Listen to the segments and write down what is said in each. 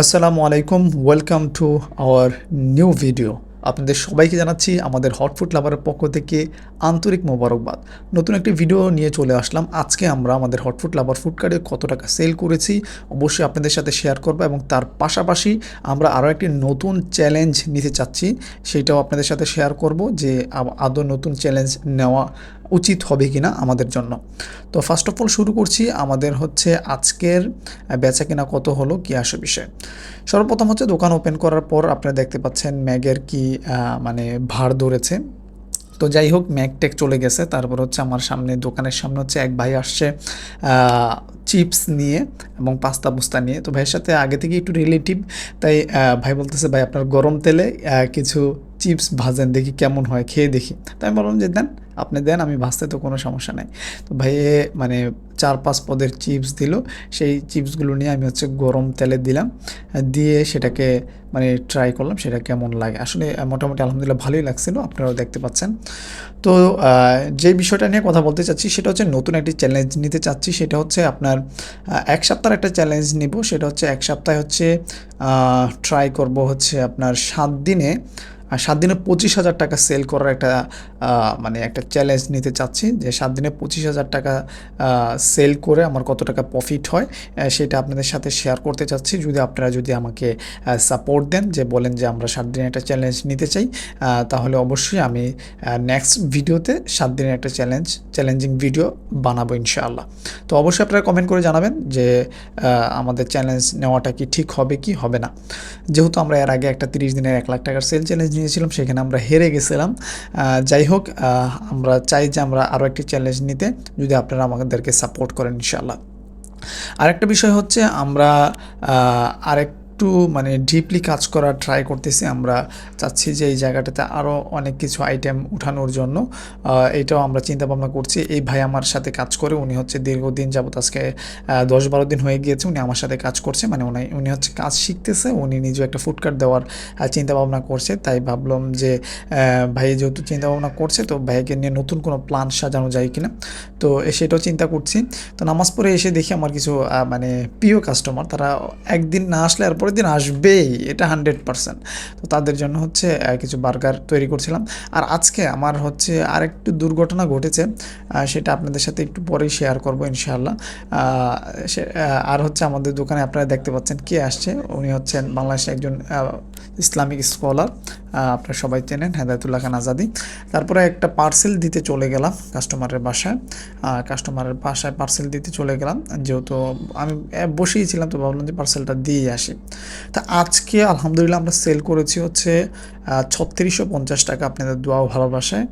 আসসালামু আলাইকুম welcome to our new video আপনাদের সবাইকে জানাচ্ছি আমাদের হটফুট লাভারের পক্ষ থেকে আন্তরিক মোবারকবাদ। নতুন একটি ভিডিও নিয়ে চলে আসলাম। আজকে আমরা আমাদের হটফুট লাভার ফুড কার্ডে কত টাকা সেল করেছি, অবশ্যই আপনাদের সাথে শেয়ার করব এবং তার পাশাপাশি আমরা আরও একটি নতুন চ্যালেঞ্জ নিতে চাচ্ছি, সেটাও আপনাদের সাথে শেয়ার করব যে আদৌ নতুন চ্যালেঞ্জ নেওয়া উচিত হবে কিনা আমাদের জন্য। তো ফার্স্ট অফ অল শুরু করছি আমাদের হচ্ছে আজকের বেচা কিনা কত হলো কি আসে বিষয়। সর্বপ্রথম হচ্ছে দোকান ওপেন করার পর আপনারা দেখতে পাচ্ছেন ম্যাগের কি মানে ভার ধরেছে। তো যাই হোক, ম্যাগ টেক চলে গেছে। তারপর হচ্ছে আমার সামনে, দোকানের সামনে হচ্ছে এক ভাই আসছে চিপস নিয়ে এবং পাস্তা বুস্তা নিয়ে। তো ভাইয়ের সাথে আগে থেকে একটু রিলেটিভ তাই ভাই বলতেছে, ভাই, আপনার গরম তেলে কিছু চিপস ভাজেন, দেখি কেমন হয়, খেয়ে দেখি। তাই আমি বললাম যে, দেন, আপনি দেন, আমি ভাজতে তো কোনো সমস্যা নাই। তো ভাইয়ে মানে চার পাঁচ পদের চিপস দিল। সেই চিপসগুলো নিয়ে আমি হচ্ছে গরম তেলে দিলাম। দিয়ে সেটাকে মানে ট্রাই করলাম, সেটা কেমন লাগে। আসলে মোটামুটি আলহামদুলিল্লাহ ভালোই লাগছিল, আপনারাও দেখতে পাচ্ছেন। তো যে বিষয়টা নিয়ে কথা বলতে চাচ্ছি, সেটা হচ্ছে নতুন একটি চ্যালেঞ্জ নিতে চাচ্ছি। সেটা হচ্ছে আপনার এক সপ্তাহের একটা চ্যালেঞ্জ নিব। সেটা হচ্ছে এক সপ্তাহে হচ্ছে ট্রাই করব হচ্ছে আপনার সাত দিনে। সাত দিনে পঁচিশ হাজার টাকা সেল করার একটা মানে একটা চ্যালেঞ্জ নিতে চাচ্ছি যে সাত দিনে পঁচিশ হাজার টাকা সেল করে আমার কত টাকা প্রফিট হয় সেটা আপনাদের সাথে শেয়ার করতে চাচ্ছি। যদি আপনারা যদি আমাকে সাপোর্ট দেন যে বলেন যে আমরা সাত দিনে একটা চ্যালেঞ্জ নিতে চাই তাহলে অবশ্যই আমি নেক্সট ভিডিওতে সাত দিনের একটা চ্যালেঞ্জ চ্যালেঞ্জিং ভিডিও বানাবো ইনশাআল্লাহ। তো অবশ্যই আপনারা কমেন্ট করে জানাবেন যে আমাদের চ্যালেঞ্জ নেওয়াটা কি ঠিক হবে, কি হবে না। যেহেতু আমরা এর আগে একটা তিরিশ দিনের এক লাখ টাকার সেল চ্যালেঞ্জ নিয়েছিলাম সেখানে আমরা হেরে গেছিলাম। যাই হোক আমরা চাই যে আমরা আরও একটি চ্যালেঞ্জ নিতে যদি আপনারা আমাদেরকে সাপোর্ট করেন ইনশাল্লাহ আরেকটা বিষয় হচ্ছে আমরা আহ, আরেকটু মানে ডিপলি কাজ করার ট্রাই করতেছি। আমরা চাচ্ছি যে এই জায়গাটাতে আরও অনেক কিছু আইটেম উঠানোর জন্য। এটাও আমরা চিন্তা ভাবনা করছি। এই ভাই আমার সাথে কাজ করে, উনি হচ্ছে দীর্ঘদিন যাবত আজকে দশ বারো দিন হয়ে গিয়েছে, উনি আমার সাথে কাজ করছে। মানে উনি উনি হচ্ছে কাজ শিখতেছে, উনি নিজেও একটা ফুডকার্ট দেওয়ার চিন্তা ভাবনা করছে। তাই ভাবলাম যে ভাই যেহেতু চিন্তা ভাবনা করছে, তো ভাইকে নিয়ে নতুন কোনো প্ল্যান সাজানো যায় কিনা। তো সেটাও চিন্তা করছি। তো নামাজ পড়ে এসে দেখি আমার কিছু মানে প্রিয় কাস্টমার তারা একদিন না আসলে আর পরের দিন আসবেই, এটা হান্ড্রেড পারসেন্ট তো তাদের জন্য হচ্ছে কিছু বার্গার তৈরি করছিলাম। আর আজকে আমার হচ্ছে আরেকটু দুর্ঘটনা ঘটেছে সেটা আপনাদের সাথে একটু পরেই শেয়ার করব ইনশাআল্লাহ। আর হচ্ছে আমাদের দোকানে আপনারা দেখতে পাচ্ছেন কে আসছে। উনি হচ্ছেন বাংলাদেশের একজন ইসলামিক স্কলার আপনারা সবাই চেনেন হেদায়তুল্লাহ খান আজাদি। তারপরে একটা পার্সেল দিতে চলে গেলাম কাস্টমারের বাসায়। কাস্টমারের বাসায় পার্সেল দিতে চলে গেলাম যেহেতু আমি আহ, বসেই ছিলাম তো ভাবলাম যে পার্সেলটা দিয়ে আসি। তা আজকে আলহামদুলিল্লাহ আমরা সেল করেছি হচ্ছে ছত্রিশশো পঞ্চাশ টাকা আপনাদের দোয়াও ভালোবাসায়।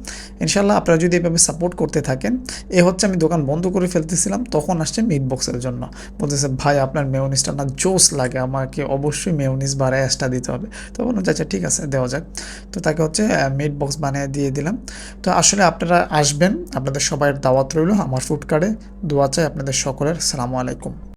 ইনশাল্লাহ আপনারা যদি এভাবে সাপোর্ট করতে থাকেন এ হচ্ছে আমি দোকান বন্ধ করে ফেলতেছিলাম তখন আসছে মিট বক্সের জন্য। বলতেছে ভাই আপনার মেয়নিসটা না জোস লাগে আমাকে অবশ্যই মেয়নিস বা র্যাশটা দিতে হবে। তো বললাম যে, আচ্ছা ঠিক আছে দেওয়া যাক। তো তাকে হচ্ছে মিট বক্স বানিয়ে দিয়ে দিলাম। তো আসলে আপনারা আসবেন আপনাদের সবাই দাওয়াত রইল আমার ফুড কার্ডে দোয়া চাই আপনাদের সকলের। সালামু আলাইকুম।